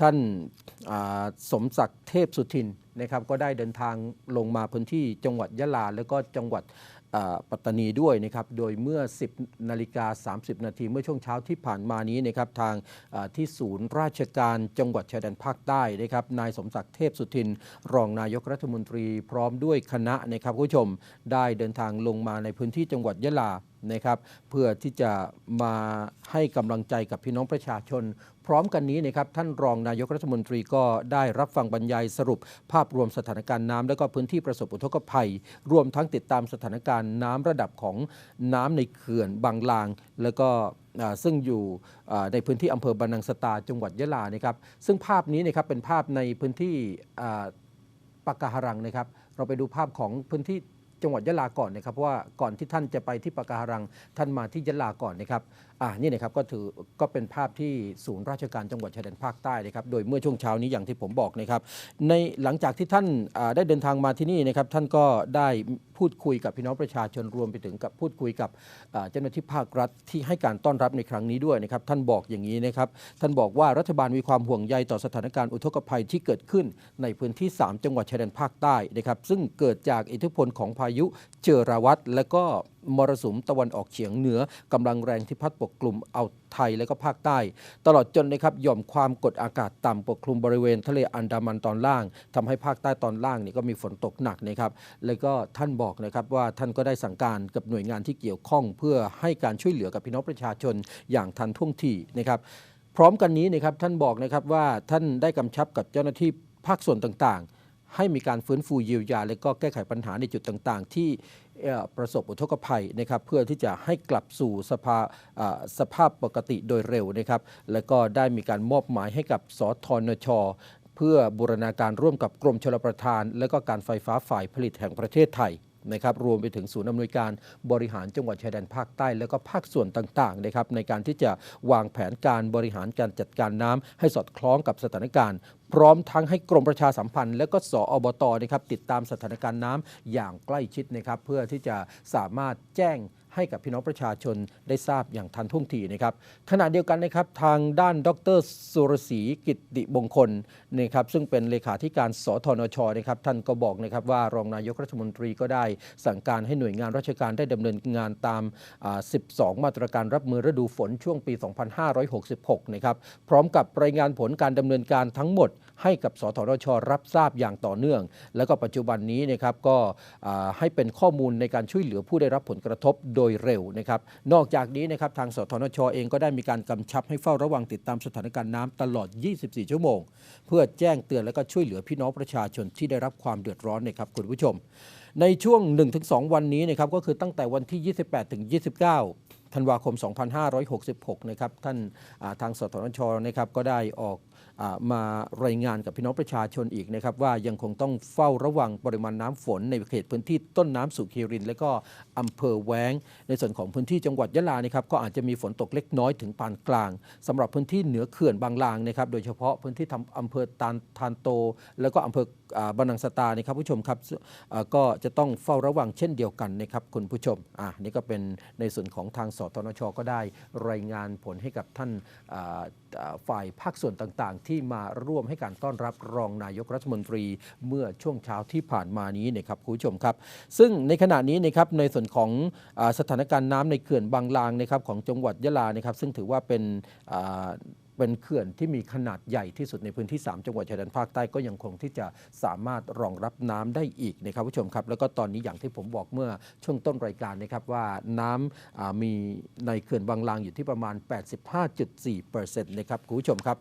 ท่านสมศักดิ์เทพสุทินนะครับก็ได้เดินทางลงมาพื้นที่จังหวัดยะลา แล้วก็จังหวัดปัตตานีด้วยนะครับโดยเมื่อ 10นาฬิกา30 นาทีเมื่อช่วงเช้าที่ผ่านมานี้นะครับทางที่ศูนย์ราชการจังหวัดชายแดนภาคใต้นะครับนายสมศักดิ์เทพสุทิน รองนายกรัฐมนตรีพร้อมด้วยคณะนะครับคุณผู้ชมได้เดินทางลงมาในพื้นที่จังหวัดยะลา นะครับเพื่อที่จะมาให้กำลังใจกับพี่น้องประชาชน พร้อมกันนี้นะครับท่านรองนายกรัฐมนตรีก็ได้รับฟังบรรยายสรุป ภาพรวมสถานการณ์น้ำและก็พื้นที่ประสบอุทกภัย รวมทั้งติดตามสถานการณ์น้ำระดับของน้ำในเขื่อนบางลาง แล้วก็ซึ่งอยู่ในพื้นที่อำเภอบานังสตาจังหวัดยะลานะครับซึ่งภาพนี้นะครับเป็นภาพในพื้นที่ปากกาหารังนะครับ เราไปดูภาพของพื้นที่ จังหวัดยะลาก่อนนะครับว่าก่อนที่ท่านจะไปที่ปากการังท่านมาที่ยะลาก่อนนะครับอ่านี่นะครับก็ถือก็เป็นภาพที่ศูนย์ราชการจังหวัดชายแดนภาคใต้นะครับโดยเมื่อช่วงเช้านี้อย่างที่ผมบอกนะครับในหลังจากที่ท่านได้เดินทางมาที่นี่นะครับท่านก็ได้พูดคุยกับพี่น้องประชาชนรวมไปถึงกับพูดคุยกับเจ้าหน้าที่ภาครัฐที่ให้การต้อนรับในครั้งนี้ด้วยนะครับท่านบอกอย่างนี้นะครับท่านบอกว่ารัฐบาลมีความห่วงใยต่อสถานการณ์อุทกภัยที่เกิดขึ้น ในพื้นที่ 3 จังหวัดชายแดนภาคใต้นะครับซึ่งเกิดจากอิทธิพลของพายุเจอราวัตและก็ มรสุมตะวันออกเฉียงเหนือกำลังแรงที่พัดปกคลุมเอาไทยและก็ภาคใต้ ตลอดจนนะครับหย่อมความกดอากาศต่ำปกคลุมบริเวณทะเลอันดามันตอนล่างทำให้ภาคใต้ตอนล่างนี่ก็มีฝนตกหนักนะครับ แล้วก็ท่านบอกนะครับว่าท่านก็ได้สั่งการกับหน่วยงานที่เกี่ยวข้อง เพื่อให้การช่วยเหลือกับพี่น้องประชาชนอย่างทันท่วงทีนะครับ พร้อมกันนี้นะครับท่านบอกนะครับว่าท่านได้กำชับกับเจ้าหน้าที่ภาคส่วนต่างๆ ให้มีการฟื้นฟูเยียวยา และก็แก้ไขปัญหาในจุดต่างๆ ที่ ประสบอุทกภัยนะครับเพื่อที่จะให้กลับสู่สภาสภาพปกติโดยเร็วนะครับและก็ได้มีการมอบหมายให้กับสทนชเพื่อบูรณาการร่วมกับกรมชลประทาน และก็การไฟฟ้าฝ่ายผลิตแห่งประเทศไทย นะครับรวมไปถึงศูนย์อำนวยการบริหารจังหวัดชายแดนภาคใต้ และก็ภาคส่วนต่างๆนะครับในการที่จะวางแผนการบริหารการจัดการน้ำให้สอดคล้องกับสถานการณ์ พร้อมทั้งให้กรมประชาสัมพันธ์ และก็สอบตนะครับติดตามสถานการณ์น้ำอย่างใกล้ชิดนะครับเพื่อที่จะสามารถแจ้ง ให้กับพี่น้องประชาชนได้ทราบอย่างทันท่วงทีนะครับขณะเดียวกันนะครับทางด้านดรสุรศรีกิตติบงคลนะครับซึ่งเป็นเลขาธิการสทนชนะครับท่านก็บอกนะครับว่ารองนายกรัฐมนตรีก็ได้ สั่งการให้หน่วยงานราชการได้ดำเนินงานตาม 12 มาตรการรับมือฤดูฝนช่วงปี 2566 นะครับพร้อมกับรายงานผลการดำเนินการทั้งหมด ให้กับสทนชรับทราบอย่างต่อเนื่อง แล้วก็ปัจจุบันนี้นะครับก็ให้เป็นข้อมูลในการช่วยเหลือผู้ได้รับผลกระทบโดยยเร็วนะครับ นอกจากนี้นะครับทางสทนชเองก็ได้มีการกำชับให้เฝ้าระวังติดตามสถานการณ์น้ำตลอด 24 ชั่วโมง เพื่อแจ้งเตือนและก็ช่วยเหลือพี่น้องประชาชนที่ได้รับความเดือดร้อนนะครับคุณผู้ชม ในช่วง 1-2 วันนี้นะครับก็คือตั้งแต่วันที่ 28ถึง29ธันวาคม 2566 นะครับท่านาทางสทนชนะครับก็ได้ออกมารายงานกับพี่น้องประชาชนอีกนะครับว่ายังคงต้องเฝ้าระวังปริมาณน้ำฝนในเขตพื้นที่ต้นน้ำสุขีริน และก็อำเภอแว้ง ในส่วนของพื้นที่จังหวัดยะลานะครับก็อาจจะมีฝนตกเล็กน้อยถึงปานกลางสำหรับพื้นที่เหนือเขื่อนบางลางนะครับโดยเฉพาะพื้นที่ทำอำเภอตานทานโต แล้วก็อำเภออบานังสตานะครับผู้ชมครับก็จะต้องเฝ้าระวังเช่นเดียวกันนะครับคุณผู้ชมอ่านี่ก็เป็นในส่วนของทางสตนชก็ได้รายงานผลให้กับท่านฝ่ายภาคส่วนต่างๆ ที่มาร่วมให้การต้อนรับรองนายกรัฐมนตรีเมื่อช่วงเช้าที่ผ่านมานี้นะครับคุณผู้ชมครับ ซึ่งในขณะนี้นะครับในส่วนของอสถานการณ์น้ำในเขื่อนบางลางนะครับของจังหวัดยะลานะครับ ซึ่งถือว่าเป็นเป็นเขื่อนที่มีขนาดใหญ่ที่สุดในพื้นที่ 3 จังหวัดชายแดนภาคใต้ก็ยังคงที่จะสามารถรองรับน้ำได้อีกนะครับผู้ชมครับ แล้วก็ตอนนี้อย่างที่ผมบอกเมื่อช่วงต้นรายการนะครับว่าน้ำอ่ามีในเขื่อนบางลางอยู่ที่ประมาณ 85.4%นะครับคุณผู้ชมครับ